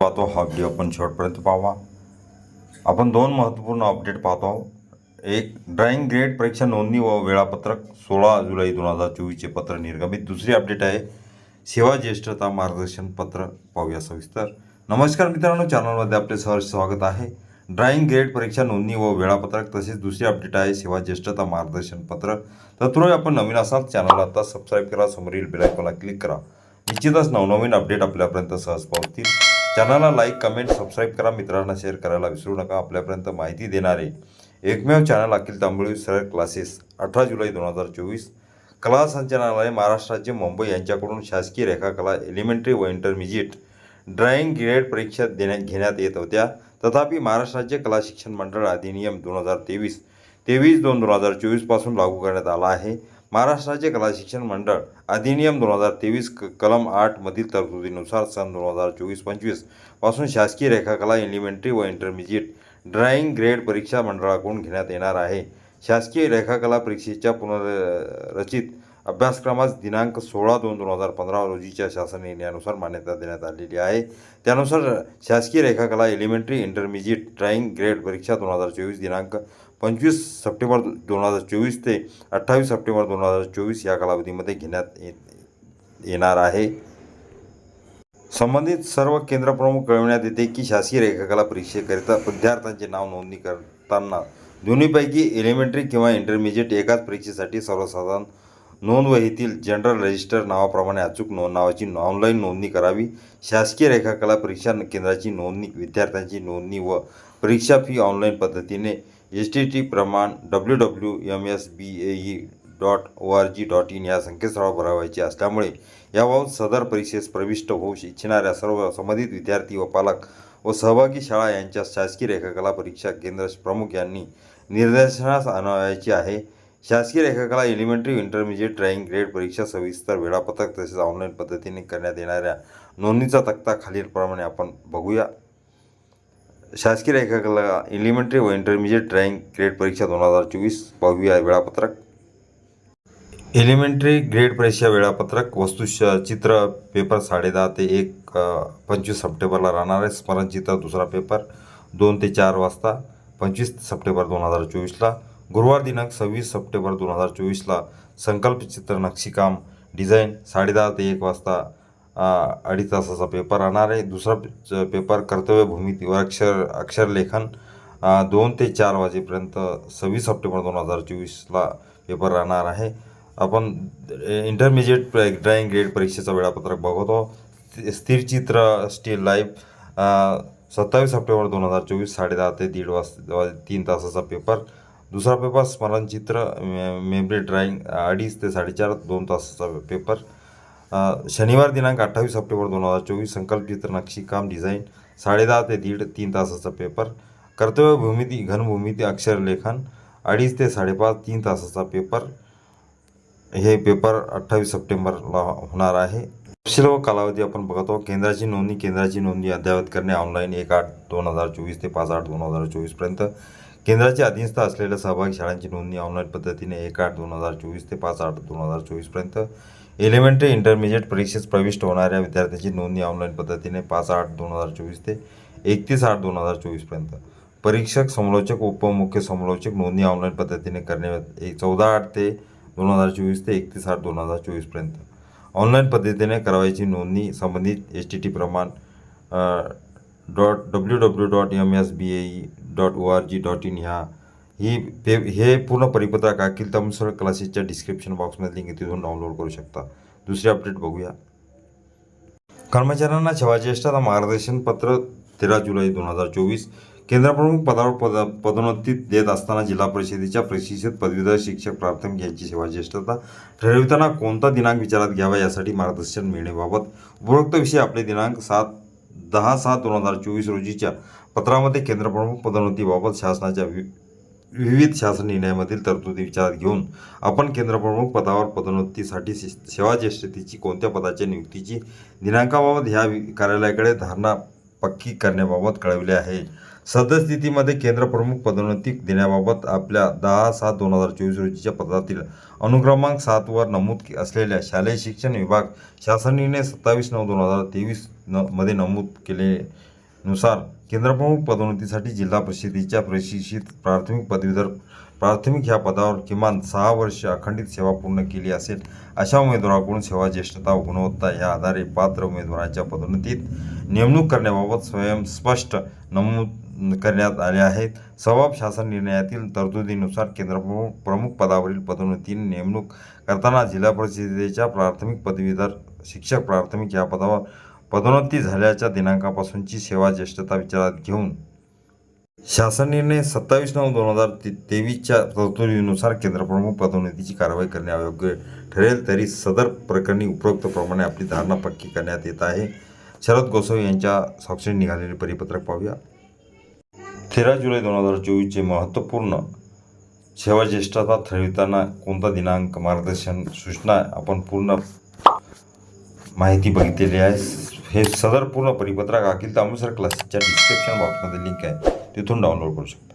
पाहतो हा व्हिडिओ आपण शेवटपर्यंत पाहावा. आपण दोन महत्त्वपूर्ण अपडेट पाहतो. आहोत एक ड्रॉइंग ग्रेड परीक्षा नोंदणी व वेळापत्रक सोळा जुलै दोन हजार चोवीसचे पत्र निर्गमित. दुसरी अपडेट आहे सेवा ज्येष्ठता मार्गदर्शन पत्र. पाहूया सविस्तर. नमस्कार मित्रांनो चॅनलमध्ये आपले सहर्ष स्वागत आहे. ड्रॉइंग ग्रेड परीक्षा नोंदणी व वेळापत्रक तसेच दुसरी अपडेट आहे सेवा ज्येष्ठता मार्गदर्शन पत्र. तत्पूर्वी आपण नवीन असाल चॅनलला आता सबस्क्राईब करा समोरील बेलायकॉनला क्लिक करा. निश्चितच नवनवीन अपडेट आपल्यापर्यंत सहज पावतील चॅनलला लाईक कमेंट सबस्क्राईब करा. मित्रांना शेअर करायला विसरू नका. आपल्यापर्यंत माहिती देणारे एकमेव चॅनल अखिल तांबोळी सरळ क्लासेस अठरा जुलै दोन हजार चोवीस. कला संचालनालय महाराष्ट्र राज्य मुंबई यांच्याकडून शासकीय रेखाकला एलिमेंटरी व इंटरमिजिएट ड्रॉइंग ग्रेड परीक्षा देण्यात घेण्यात येत होत्या. तथापि महाराष्ट्र राज्य कला शिक्षण मंडळ अधिनियम दोन हजार तेवीस तेवीस दोन दोन हजार चोवीसपासून लागू करण्यात आला आहे. महाराष्ट्राचे कला शिक्षण मंडळ अधिनियम दोन हजार तेवीस क कलम आठमधील तरतुदीनुसार सन दोन हजार चोवीस पंचवीसपासून शासकीय रेखाकला एलिमेंटरी व इंटरमिजिएट ड्राइंग ग्रेड परीक्षा मंडळाकडून घेण्यात येणार आहे. शासकीय रेखाकला परीक्षेच्या पुनर्रचित अभ्यासक्रमास दिनांक सोळा दोन दोन हजार पंधरा रोजीच्या शासन निर्णयानुसार मान्यता देण्यात आलेली आहे. त्यानुसार शासकीय रेखाकला एलिमेंटरी इंटरमिजिएट ड्रॉइंग ग्रेड परीक्षा दोन हजार चोवीस दिनांक पंचवीस सप्टेंबर दोन हजार चोवीस ते अठ्ठावीस सप्टेंबर दोन हजार चोवीस या कालावधीमध्ये घेण्यात ये येणार आहे. संबंधित सर्व केंद्रप्रमुख कळविण्यात येते की शासकीय रेखाकला परीक्षेकरिता विद्यार्थ्यांचे नाव नोंदणी करताना दोन्हीपैकी एलिमेंटरी किंवा इंटरमिजिएट एकाच परीक्षेसाठी सर्वसाधारण नोंदवहीतील जनरल रजिस्टर नावाप्रमाणे अचूक नोंद नावाची ऑनलाईन नोंदणी करावी. शासकीय रेखाकला परीक्षा केंद्राची नोंदणी विद्यार्थ्यांची नोंदणी व परीक्षा फी ऑनलाईन पद्धतीने एस टी टी प्रमाण W W M S B A E dot O R G dot in या संकेतस्थळावर भरावायची असल्यामुळे याबाबत सदर परीक्षेस प्रविष्ट होऊ इच्छिणाऱ्या सर्व संबंधित विद्यार्थी व पालक व सहभागी शाळा यांच्या शासकीय रेखाकला परीक्षा केंद्र प्रमुख यांनी निर्देशनास आणावायची आहे. शासकीय रेखाकला एलिमेंटरी इंटरमिजिएट ड्राईंग ग्रेड परीक्षा सविस्तर वेळापत्रक तसेच ऑनलाईन पद्धतीने करण्यात येणाऱ्या नोंदणीचा तक्ता खालीलप्रमाणे आपण बघूया. शासकीय रेखाकला एलिमेंटरी व इंटरमिजिएट ड्रॉइंग ग्रेड परीक्षा दोन हजार चोवीस पाहूया वेळापत्रक. एलिमेंटरी ग्रेड परीक्षा वेळापत्रक वस्तुश चित्र पेपर साडेदहा ते एक पंचवीस सप्टेंबरला राहणार आहे. स्मरणचित्र दुसरा पेपर दोन ते चार वाजता पंचवीस सप्टेंबर दोन हजार चोवीसला. गुरुवार दिनांक सव्वीस सप्टेंबर दोन हजार चोवीसला संकल्प चित्र नक्षीकाम डिझाईन साडेदहा ते एक वाजता अडीच तासाचा पेपर राहणार आहे. दुसरा पेपर कर्तव्य भूमितीवर अक्षर अक्षरलेखन दोन ते चार वाजेपर्यंत सव्वीस सप्टेंबर दोन हजार चोवीसला पेपर राहणार आहे. आपण इंटरमिजिएट ड्रॉइंग ग्रेड परीक्षेचं वेळापत्रक बघतो. स्थिरचित्र स्टील लाईफ सत्तावीस सप्टेंबर दोन हजार चोवीस साडेदहा ते दीड वाज तीन तासाचा पेपर दुसरा पेपर स्मरणचित्र मे मेमरी ड्राईंग अडीच ते साडेचार दोन तासाचा पेपर. शनिवार दिनांक अठ्ठावीस सप्टेंबर दोन हजार चोवीस संकल्पचित्र नक्षीकाम डिझाईन साडेदहा ते दीड तीन तासाचा पेपर. कर्तव्य भूमिती घनभूमिती अक्षरलेखन अडीच ते साडेपाच तीन तासाचा पेपर. हे पेपर अठ्ठावीस सप्टेंबरला होणार आहे. तपशील व कालावधी आपण बघतो केंद्राची नोंदणी केंद्राची नोंदणी अद्ययावत करणे ऑनलाईन एक आठ दोन हजार चोवीस ते पाच आठ दोन हजार चोवीसपर्यंत केंद्राची अधीनस्थ असलेल्या सहभागी शाळांची नोंदणी ऑनलाईन पद्धतीने एक आठ दोन हजार चोवीस ते पाच आठ दोन हजार चोवीसपर्यंत एलिमेंटरी इंटरमिजिएट परीक्षेस प्रविष्ट होणाऱ्या विद्यार्थ्यांची नोंदणी ऑनलाईन पद्धतीने पाच आठ दोन हजार चोवीस ते एकतीस आठ दोन हजार चोवीसपर्यंत परीक्षक समलोचक उपमुख्य समलोचक नोंदणी ऑनलाईन पद्धतीने करणे एक चौदा आठ ते दोन हजार चोवीस ते एकतीस आठ दोन हजार चोवीसपर्यंत ऑनलाईन पद्धतीने करावायची नोंदणी संबंधित एस टी टी प्रमाण dot W W dot M S B A E dot O R G dot in ह्या ही पे हे पूर्ण परिपत्रक अखिल तमसळ क्लासेसच्या डिस्क्रिप्शन बॉक्समध्ये लिंक तिथून डाउनलोड करू शकता. दुसरी अपडेट बघूया. कर्मचाऱ्यांना सेवाज्येष्ठता मार्गदर्शन पत्र तेरा जुलै दोन हजार चोवीस. केंद्रप्रमुख पदावर पद पदोन्नती देत असताना जिल्हा परिषदेच्या प्रशिक्षित पदवीधर शिक्षक प्राथमिक यांची सेवाज्येष्ठता ठरविताना कोणता दिनांक विचारात घ्यावा यासाठी मार्गदर्शन मिळण्याबाबत उपरोक्त विषय आपले दिनांक सात दहा सात दोन हजार चोवीस रोजीच्या पत्रामध्ये केंद्रप्रमुख पदोन्नतीबाबत शासनाच्या वि विविध शासन निर्णयामधील तरतुदी विचारात घेऊन आपण केंद्रप्रमुख पदावर पदोन्नतीसाठी सेवाज्येष्ठतेची कोणत्या पदाच्या नियुक्तीची दिनांकाबाबत ह्या कार्यालयाकडे धारणा पक्की करण्याबाबत कळविले आहे. सद्यस्थितीमध्ये केंद्रप्रमुख पदोन्नती देण्याबाबत आपल्या दहा सात दोन हजार चोवीस रोजीच्या पत्रातील अनुक्रमांक सातवर नमूद असलेल्या शालेय शिक्षण विभाग शासन निर्णय सत्तावीस नऊ दोन हजार तेवीस न मध्ये नमूद केले नुसार केंद्रप्रमुख पदोन्नतीसाठी जिल्हा परिषदेच्या प्रशिक्षित प्राथमिक पदवीधर प्राथमिक ह्या पदावर किमान सहा वर्ष अखंडित सेवा पूर्ण केली असेल अशा उमेदवाराकडून सेवा ज्येष्ठता व गुणवत्ता या आधारे पात्र उमेदवारांच्या पदोन्नतीत नेमणूक करण्याबाबत स्वयं स्पष्ट नमूद करण्यात आले आहेत. सवाब शासन निर्णयातील तरतुदीनुसार केंद्रप्रमुख प्रमुख पदावरील पदोन्नती नेमणूक करताना जिल्हा परिषदेच्या प्राथमिक पदवीधर शिक्षक प्राथमिक या पदावर पदोन्नती झाल्याच्या दिनांकापासूनची सेवा ज्येष्ठता विचारात घेऊन शासन निर्णय सत्तावीस नऊ दोन हजार ते तेवीसच्या तरतुदीनुसार केंद्रप्रमुख पदोन्नतीची कारवाई करणे अयोग्य ठरेल तरी सदर प्रकरणी उपरोक्तप्रमाणे आपली धारणा पक्की करण्यात येत आहे. शरद गोसावी यांच्या साक्षीने निघालेले परिपत्रक पाहूया. तेरा जुलै दोन हजार चोवीसचे महत्त्वपूर्ण सेवा ज्येष्ठता ठरविताना कोणता दिनांक मार्गदर्शन सूचना आपण पूर्ण माहिती बघितलेली आहे? हे सदर पूर्ण परिपत्रक अखिल तांबूसर क्लासच्या डिस्क्रिप्शन बॉक्समध्ये लिंक आहे. तिथून डाउनलोड करू शकता.